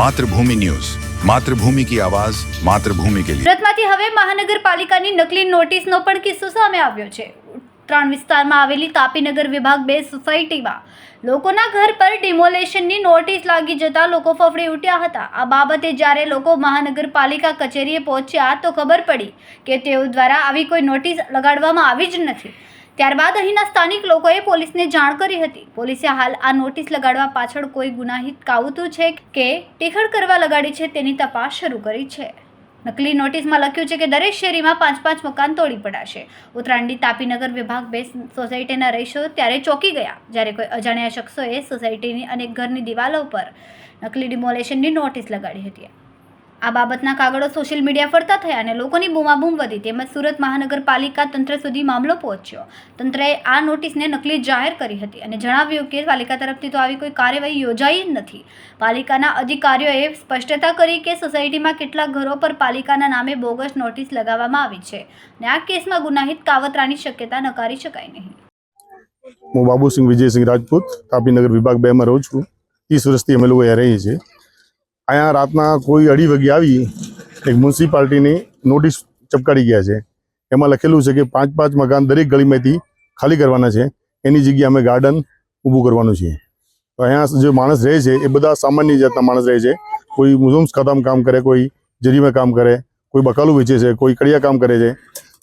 Mathrubhumi news. Mathrubhumi કી આવાજ, માતૃભૂમિ કે સુરતમાંથી હવે મહાનગરપાલિકાની નકલી નોટિસનો પણ કિસ્સો સામે આવ્યો છે. ત્રણ વિસ્તારમાં આવેલી તાપીનગર વિભાગ બે સોસાયટીમાં લોકોના ઘર પર ડિમોલેશનની નોટિસ લાગી જતા લોકો ફફડી ઉઠ્યા હતા. આ બાબતે જ્યારે લોકો મહાનગરપાલિકા કચેરીએ પહોંચ્યા તો ખબર પડી કે તેઓ દ્વારા આવી કોઈ નોટિસ લગાડવામાં આવી જ નથી. ત્યારબાદ અહીંના સ્થાનિક લોકોએ પોલીસને જાણ કરી હતી. પોલીસે હાલ આ નોટિસ લગાડવા પાછળ કોઈ ગુનાહિત કાવતું છે કે ટેખડ કરવા લગાડી છે તેની તપાસ શરૂ કરી છે. નકલી નોટિસમાં લખ્યું છે કે દરેક શેરીમાં પાંચ પાંચ મકાન તોડી પડાશે. ઉત્તરાયણની તાપીનગર વિભાગ બે સોસાયટીના રહીશો ત્યારે ચોંકી ગયા, જ્યારે કોઈ અજાણ્યા શખ્સોએ સોસાયટીની અનેક ઘરની દિવાલો પર નકલી ડિમોલેશનની નોટિસ લગાડી હતી. આ બાબતના કાગળો સોશિયલ મીડિયા ફરતા થયા અને લોકોની બૂમાબૂમ વધી તેમજ સુરત મહાનગરપાલિકા તંત્ર સુધી મામલો પહોંચ્યો. તંત્રએ આ નોટિસને નકલી જાહેર કરી હતી અને જણાવ્યું કે પાલિકા તરફથી તો આવી કોઈ કાર્યવાહી યોજાઈ જ નથી. પાલિકાના અધિકારીઓએ સ્પષ્ટતા કરી કે સોસાયટીમાં કેટલાક ઘરો પર પાલિકાના નામે બોગસ નોટિસ લગાવવામાં આવી છે અને આ કેસમાં ગુનાહિત કાવતરાની શક્યતા નકારી શકાય નહીં. હું બાબુસિંહ વિજયસિંહ રાજપૂત તાપીનગર વિભાગ બેમાં રહું છું. ત્રીસ વર્ષથી અમે લોકો અહીંયા રહીએ છીએ. અહીંયા રાતના કોઈ અઢી વાગે આવી, એક મ્યુનિસિપાલિટીની નોટિસ ચપકાડી ગયા છે. એમાં લખેલું છે કે પાંચ પાંચ મકાન દરેક ગલીમાંથી ખાલી કરવાના છે. એની જગ્યાએ અમે ગાર્ડન ઊભું કરવાનું છે. તો અહીંયા જે માણસ રહે છે, એ બધા સામાન્ય જાતના માણસ રહે છે. કોઈ મુઝમ્સ ખાતામાં કામ કરે, કોઈ જરીમાં કામ કરે, કોઈ બકાલું વેચે છે, કોઈ કડિયા કામ કરે છે.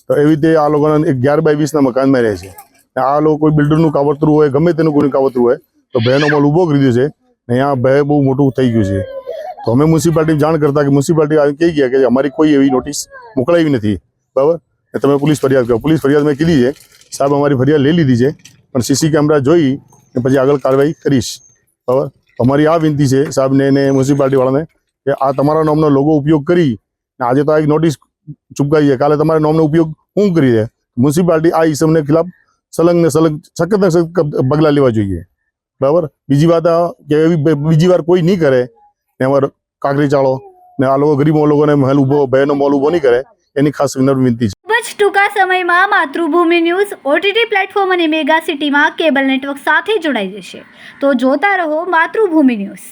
તો એવી રીતે આ લોકોના એક અગિયાર બાય વીસના મકાનમાં રહે છે. આ લોકો કોઈ બિલ્ડરનું કાવતરું હોય, ગમે તેનું કોઈનું કાવતરું હોય, તો ભયનો મોલ ઊભો કરી દીધો છે. અહીંયા ભય બહુ મોટું થઈ ગયું છે. તો અમે મ્યુનિસિપાલિટી જાણ કરતા કે મ્યુનિસિપાલિટી આવી કહી ગયા કે અમારી કોઈ એવી નોટિસ મોકલાવી નથી. બરાબર? ને તમે પોલીસ ફરિયાદ કરો. પોલીસ ફરિયાદ મેં કીધી છે. સાહેબ અમારી ફરિયાદ લઈ લીધી છે. પણ સીસી કેમેરા જોઈ ને પછી આગળ કાર્યવાહી કરીશ. બરાબર? અમારી આ વિનંતી છે સાહેબને ને મ્યુનિસિપાલિટીવાળાને કે આ તમારા નામનો લોગો ઉપયોગ કરી ને આજે તો આ એક નોટિસ ચૂપકાઈ છે કાલે તમારા નામનો ઉપયોગ હું કરી છે મ્યુનિસિપાલિટી આ ઇસમને ખિલાફ સલંગ ને સલંગ સખત ને સખત પગલાં લેવા જોઈએ. બરાબર? બીજી વાત કે એવી બીજી વાર કોઈ નહીં કરે ને અમારે કાંકરી ચાળો ને આ લોકો ગરીબ લોકોને મહેલ ઊભો ભયનો મોલ ઊભો નહીં કરે, એની ખાસ વિનંતી છે. ખૂબ જ ટૂંકા સમયમાં માતૃભૂમિ ન્યૂઝ ઓટીટી પ્લેટફોર્મ અને મેગા સિટીમાં કેબલ નેટવર્ક સાથે જોડાઈ જશે. તો જોતા રહો માતૃભૂમિ ન્યૂઝ.